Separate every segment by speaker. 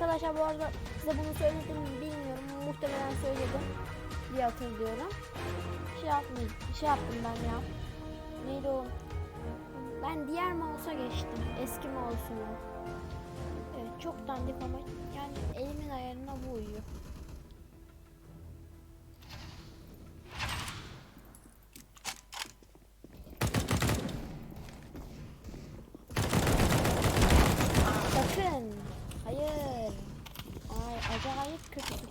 Speaker 1: Arkadaşlar bu arada size bunu söyledim mi bilmiyorum. Muhtemelen söyledim diye hatırlıyorum. Şey yapmayayım. Şey yaptım ben ya. Neydi o? Ben diğer mouse'a geçtim. Eski mouse'uma. Evet çok dandik ama yani elimin ayarına bu uyuyor. Sakın. Hayır. Ay acayip kötü tuttum.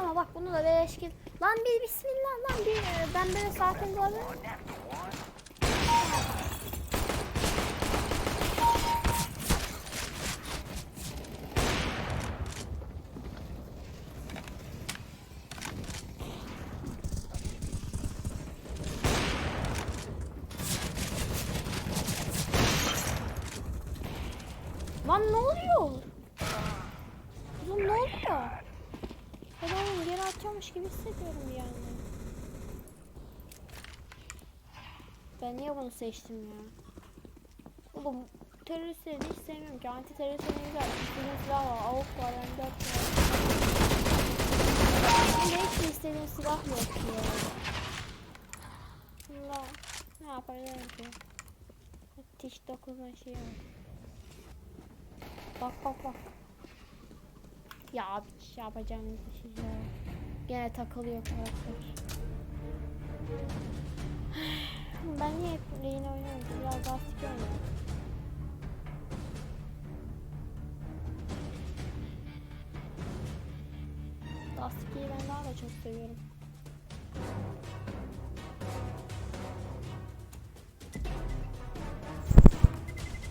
Speaker 1: Ama bak bunu da beleş git. Lan bir bismillah lan bir ben böyle sakin durabilirim. Lan ne oluyor? Kuzum ne oluyor? Adamın geri atıyormuş gibi hissediyorum yani. Ben niye bunu seçtim ya? Oğlum teröristleri hiç sevmiyorum ki. Anti teröristler ne güzel. İstediğin silah var. Avuk var. M4 var. Hiç istediğim silah yok ya. Allah. Ne yapabilirim ki? Tiş 9'dan şey var. Bak bak bak. Ya bir şey yapacağımız bir şey ya. Gene takılıyor karakter. Ben niye hep Reyna oynuyorum? Biraz daha sık oynuyorum. Dusky'yi ben daha da çok seviyorum.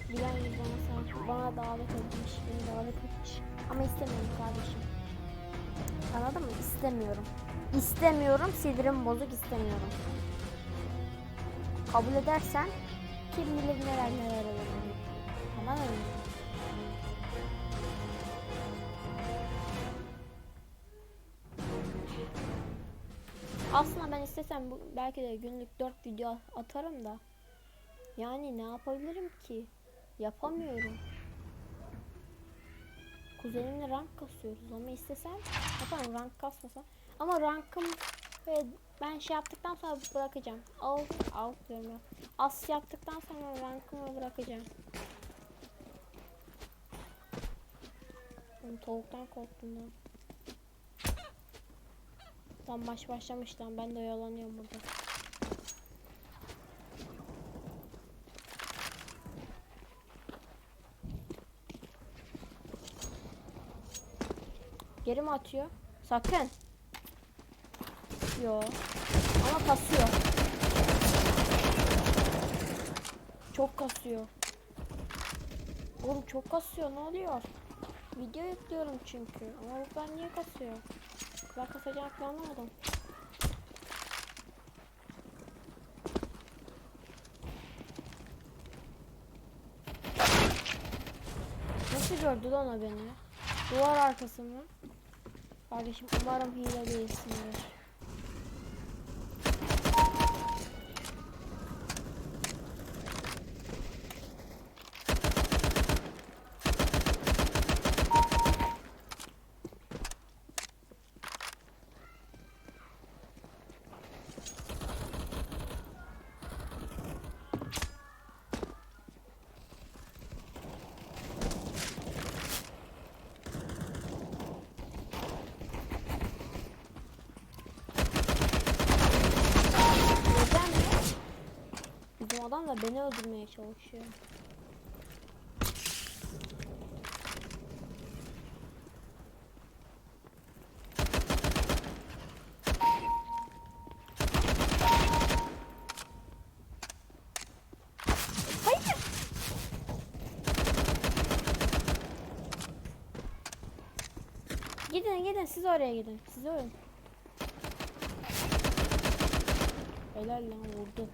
Speaker 1: Bilen yüz bana sen bana davet etmiş, beni davet etmiş. Ama istemiyorum kardeşim. Anladın mı? İstemiyorum. İstemiyorum, sinirim bozuk istemiyorum. Kabul edersen kim bilir neler neler olur. Anladın mı? Aslında ben istesem bu, belki de günlük 4 video atarım da. Yani ne yapabilirim ki? Yapamıyorum. Kuzenimle rank kasıyoruz ama istesem yaparım rank kasmasam. Ama rankım ve ben şey yaptıktan sonra bırakacağım. Al, al diyorum ya. As yaptıktan sonra rankımı bırakacağım. Oğlum tavuktan korktum lan. Lan maç başlamış lan ben de oyalanıyorum burada. Geri mi atıyor? Sakın. Yo. Ama kasıyor. Çok kasıyor. Oğlum çok kasıyor. Ne oluyor? Video yüklüyorum çünkü. Ama bu ben niye kasıyor? Ben kasacağını planlamadım. Nasıl gördü lan beni? Duvar arkası mı? Kardeşim umarım hile değilsindir. Neden mi? Bizim adam da beni öldürmeye çalışıyor. Gidin gidin siz oraya gidin. Siz ölün. Helal lan vurdu.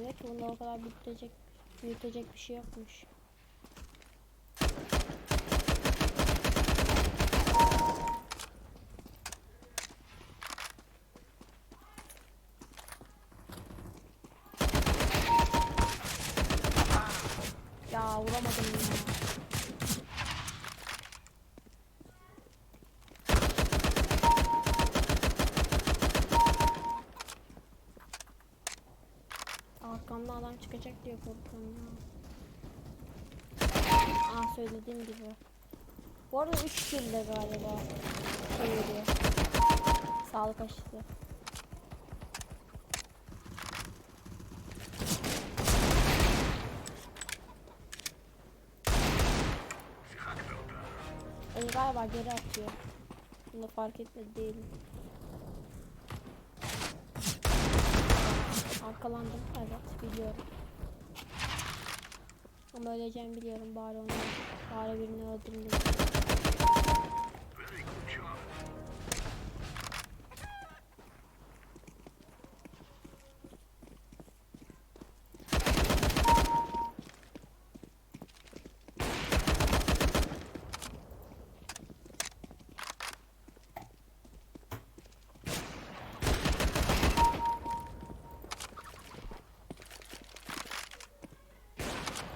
Speaker 1: Evet bunda o kadar büyütecek, büyütecek bir şey yokmuş. Ya vuramadım ya. Arkamda adam korkuyorum ya. Aa söylediğim gibi. Bu arada 3 kilde galiba. Şey veriyor. Sağlık aşısı. Beni galiba geri atıyor. Bunu fark etmedi değilim. Arkalandım evet biliyorum. Ama öleceğimi biliyorum bari onu. Bari birini öldüreyim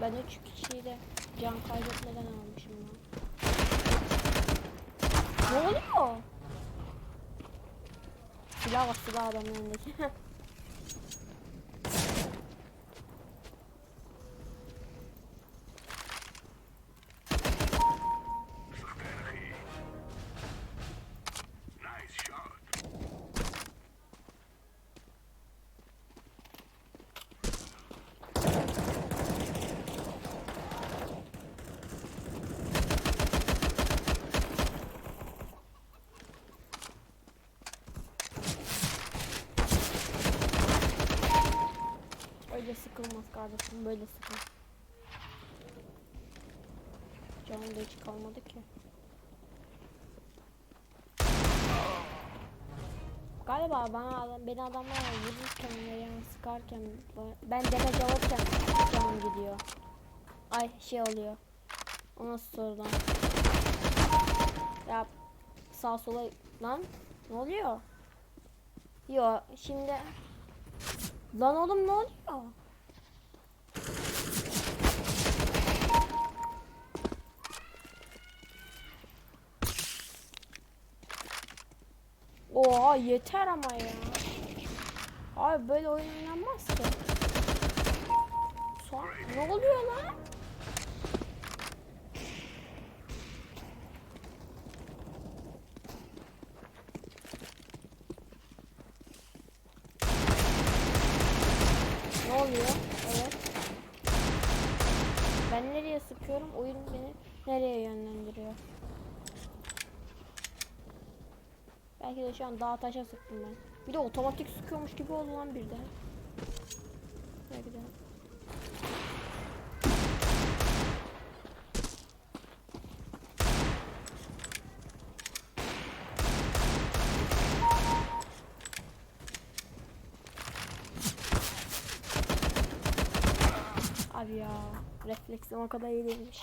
Speaker 1: Ben üç kişiyi de can kaybetmeden almışım lan. Ne oluyor? Silah var silah adamın önündeki. böyle sıkıl. Canım da hiç kalmadı ki. Galiba bana beni adamlar vururken ve yani sıkarken ben demaj alırken canım gidiyor. Ay şey oluyor. O nasıl sorudan? Ya sağ sola lan ne oluyor? Yo şimdi Lan oğlum ne oluyor? Oha yeter ama ya. Abi böyle oyun oynanmaz ki. Son ne oluyor lan? Ne oluyor? Evet. Ben nereye sıkıyorum? Oyun beni nereye yönlendiriyor? Belki de şu an dağ taşa sıktım ben. Bir de otomatik sıkıyormuş gibi oldu lan birden. Belki de. Abi ya refleksim o kadar iyi değilmiş.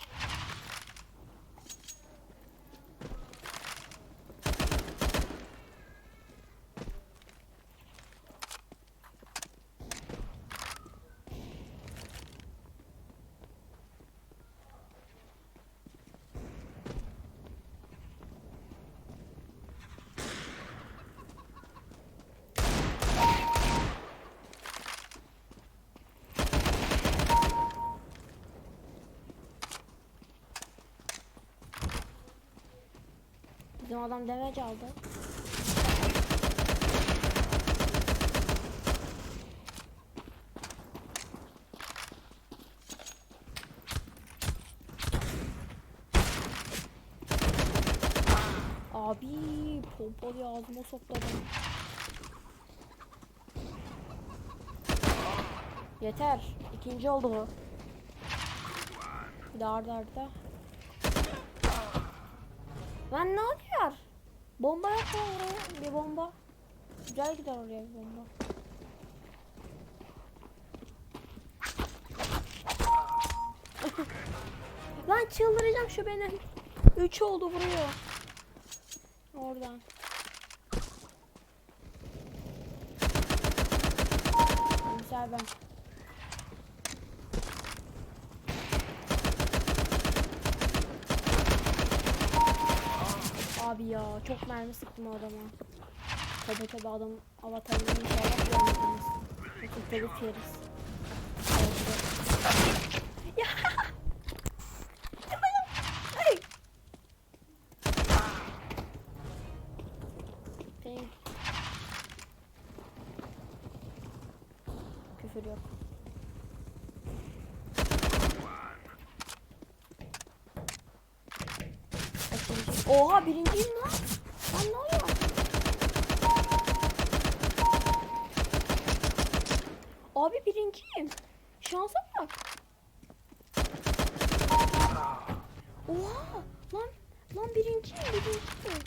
Speaker 1: Bizim adam demeci aldı. Abi pompalı ağzıma soktu adam. Yeter. İkinci oldu bu. Bir de arda arda. Lan ne oluyor? Bomba yok oraya? Bir bomba. Güzel gider oraya bir bomba. Lan çıldıracağım şu beni. 3 oldu vuruyor. Oradan. Güzel ben. Ya çok mermi sıktım o adama. Tabi tabi adam avatarını inşallah görmediniz. Yoksa telif yeriz. Ya. Küfür yok. Oha birinciyim lan. Lan ne oluyor? Abi birinciyim. Şansa bak. Oha lan lan birinciyim birinciyim.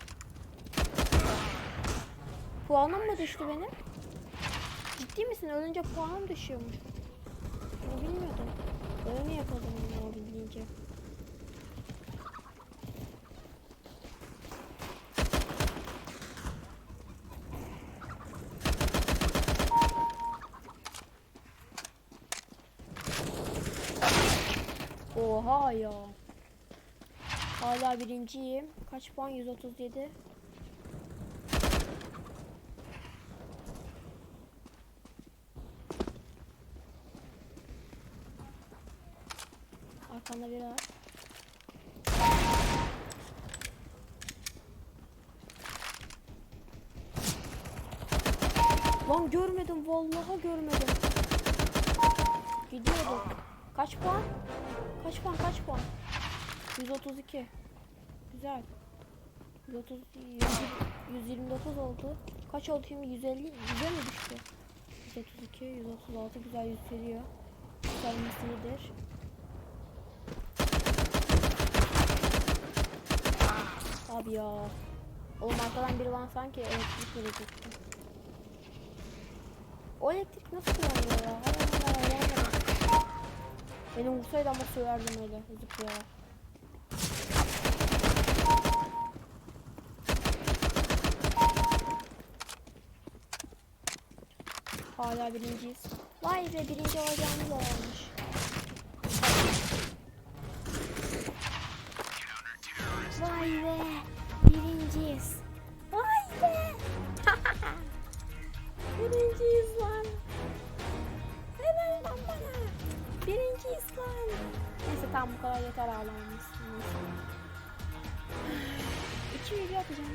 Speaker 1: Puanım mı düştü benim? Ciddi misin? Ölünce puanım düşüyormuş. Bunu bilmiyordum. Öyle mi yapalım ya bilince? Oha ya. Hala birinciyim. Kaç puan? 137. Arkanda biri var. Lan görmedim vallahi görmedim. Gidiyordu. Kaç puan? Kaç puan kaç puan? 132. Güzel. 130 100 129 oldu. Kaç oldu şimdi 150 100'e mi düştü? 132 136 güzel yükseliyor. Yükselmesi iyidir. Abi ya. Oğlum arkadan biri bana sanki elektrik verecekti. O elektrik nasıl kullanılıyor ya? Beni vursaydı ama söverdim öyle zıplayarak. Hala birinciyiz. Vay be birinci olacağımız olmuş. Vay be birinciyiz. Tamam bu kadar yeter. Neyse. İki video atacağım.